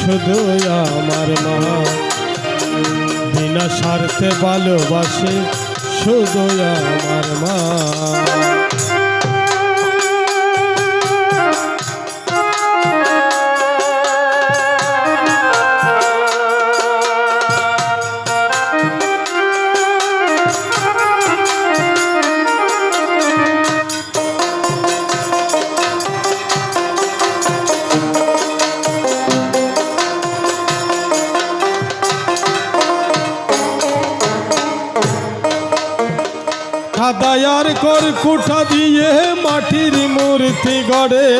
শুধু আমার মা। বিনা স্বার্থে ভালোবাসে শুধু আমার মা। কাদায়ার কর কুঠা দিয়ে মাটির মূর্তি গড়ে।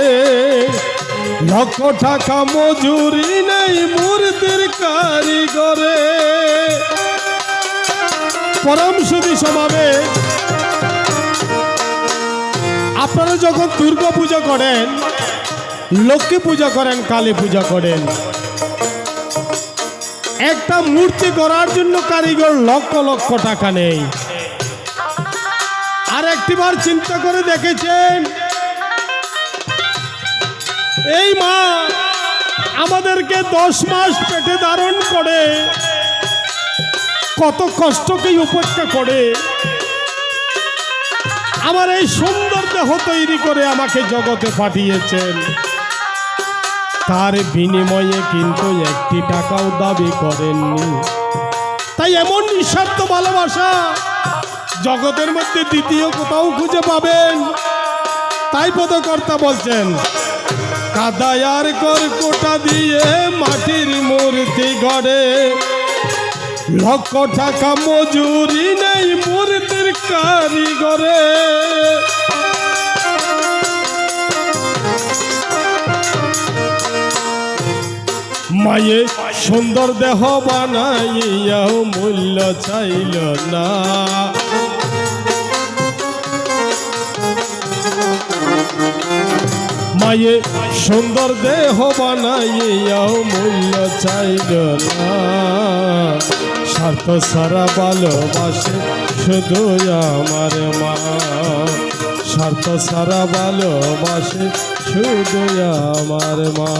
লক্ষ টাকা মজুরি নেই মূর্তির কারিগরে। পরম সুদী সমাবেশ আপনারা যখন দুর্গা পূজা করেন, লক্ষ্মী পূজা করেন, কালী পূজা করেন, একটা মূর্তি করার জন্য কারিগর লক্ষ লক্ষ টাকা নেই। একটিবার চিন্তা করে দেখেছেন? এই মা আমাদেরকে দশ মাস পেটে ধারণ করে, কত কষ্টকেই উপেক্ষা করে। আমার এই সুন্দর দেহ তৈরি করে আমাকে জগতে পাঠিয়েছেন। তার বিনিময়ে কিন্তু একটি টাকাও দাবি করেননি। তাই এমন নিঃস্বার্থ ভালোবাসা জগতের মধ্যে দ্বিতীয় কোথাও খুঁজে পাবেন। তাই পদকর্তা বলছেন কাদায়ার কর কোটা দিয়ে মাটির মূর্তি গড়ে। লক্ষ টাকা মজুরি নেই মূর্তির কারিগরে। মায়ে সুন্দর দেহ বানাইয়াও মূল্য চাইল না। মায়ে সুন্দর দেহ বানাইয়াও মূল্য চাইল না স্বার্থ সারা ভালোবাসে শুধু আমার মা। স্বার্থ সারা ভালোবাসে শুধু আমার মা।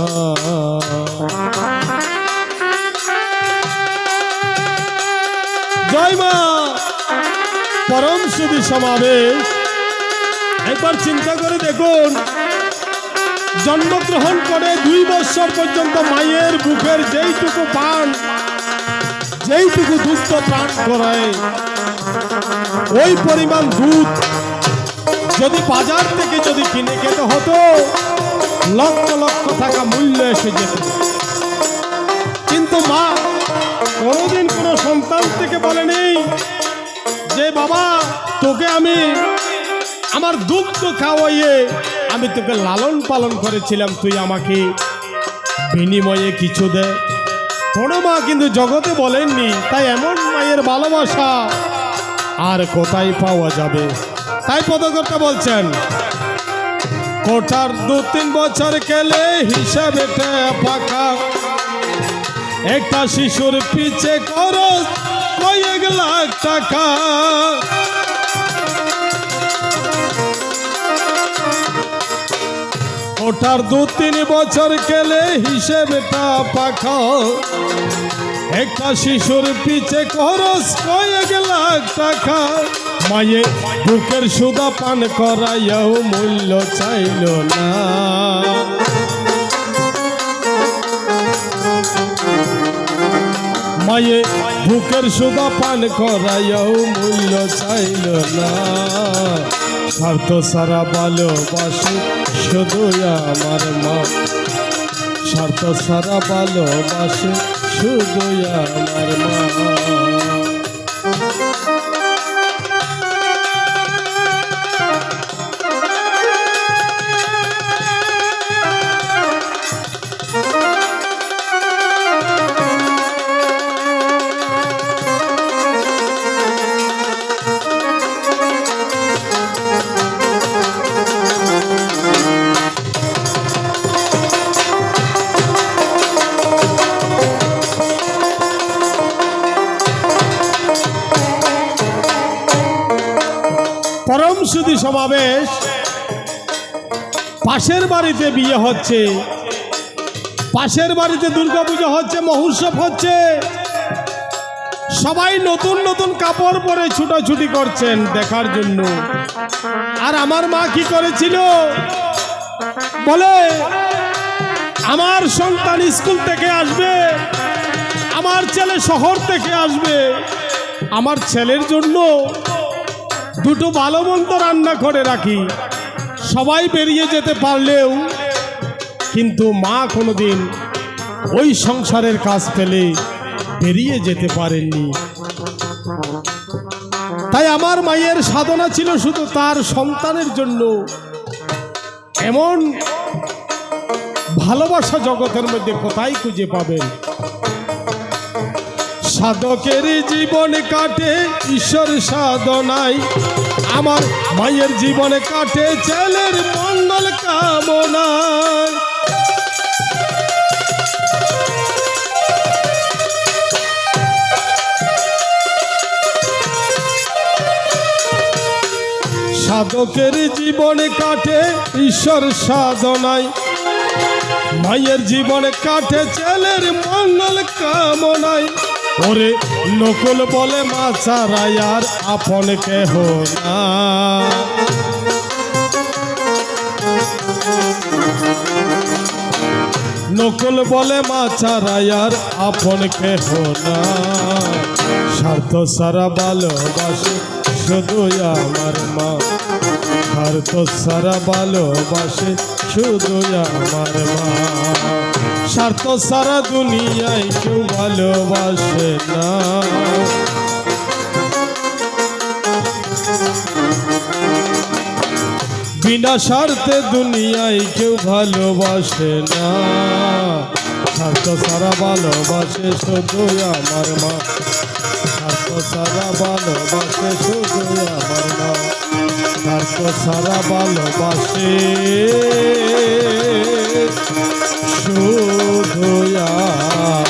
জয় মা। পরম সুদী সমাবেশ। একবার চিন্তা করে দেখুন। জন্মগ্রহণ করে দুই বছর পর্যন্ত মায়ের বুকের যেইটুকু পান যেইটুকু দুধ পান করায় ওই পরিমাণ দুধ যদি বাজার থেকে যদি কিনে খেতে হতো, লক্ষ লক্ষ টাকা মূল্য এসে যেত। কিন্তু মা কোনোদিন কোনো সন্তান থেকে বলেনি যে, বাবা, তোকে আমি আমার দুগ্ধ খাওয়াইয়ে আমি তোকে লালন পালন করেছিলাম, তুই আমাকে বিনিময়ে কিছু দে। কোনো মা কিন্তু জগতে বলেননি, তাই এমন মায়ের ভালোবাসা আর কোথায় পাওয়া যাবে? তাই পদকর্তা বলছেন কোটার দু তিন বছর গেলে হিসাবে পাকা একটা শিশুর পিছে খরচ কয়েক লাখ টাকা। ওটার দু তিন বছর গেলে হিসেবেটা পাখা একটা শিশুর পিছে খরচ কয়েক লাখ টাকা। মায়ে বুকের সুদা পান করাইয়াও মূল্য চাইল না। মায়ে বুকের সুদা পান করাইয়াও মূল্য চাইল না। স্বার্থ সারা ভালোবাসে শুধু আমার মা। স্বার্থ সারা ভালোবাসে শুধু আমার মা। পরম সমাবেশ। পাশের বাড়িতে বিয়ে হচ্ছে। পাশের বাড়িতে দুর্গাপুজো হচ্ছে, মহোৎসব হচ্ছে। সবাই নতুন নতুন কাপড় পরে ছুটাছুটি করছেন দেখার জন্য। আর আমার মা কি করেছিল? বলে, আমার সন্তান স্কুল থেকে আসবে, আমার ছেলে শহর থেকে আসবে। আমার ছেলের জন্য দুটো ভালো মন্দ রান্না করে রাখি। সবাই বেরিয়ে যেতে পারলেও, কিন্তু মা কোনোদিন ওই সংসারের কাজ পেলে বেরিয়ে যেতে পারেননি। তাই আমার মায়ের সাধনা ছিল শুধু তার সন্তানের জন্য। এমন ভালোবাসা জগতের মধ্যে কোথায় খুঁজে পাবেন? সাধকের জীবন কাটে, ঈশ্বর সাধনায়। আমার মায়ের জীবনে কাটে, ছেলের মঙ্গল কামনায়। সাধকের জীবনে কাটে, ঈশ্বর সাধনায়। মায়ের জীবনে কাটে, ছেলের মঙ্গল কামনায়। ওরে নকুল বলে মা ছাড়াই আর আপন কেহ না। নকুল বলে মা ছাড়াই আর আপন কেহ না। স্বার্থ সারা ভালোবাসে শুধু আমার মা। স্বার্থ সারা ভালোবাসে শুধু আমার মা। স্বার্থ সারা দুনিয়ায় কেউ ভালোবাসে না। বিনা স্বার্থে দুনিয়ায় কেউ ভালোবাসে না। স্বার্থ সারা ভালোবাসে শুধু আমার মা। স্বার্থ সারা ভালোবাসে শুধু আমার মা। স্বার্থ সারা ভালোবাসে। শুধু আমার।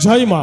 জয় মা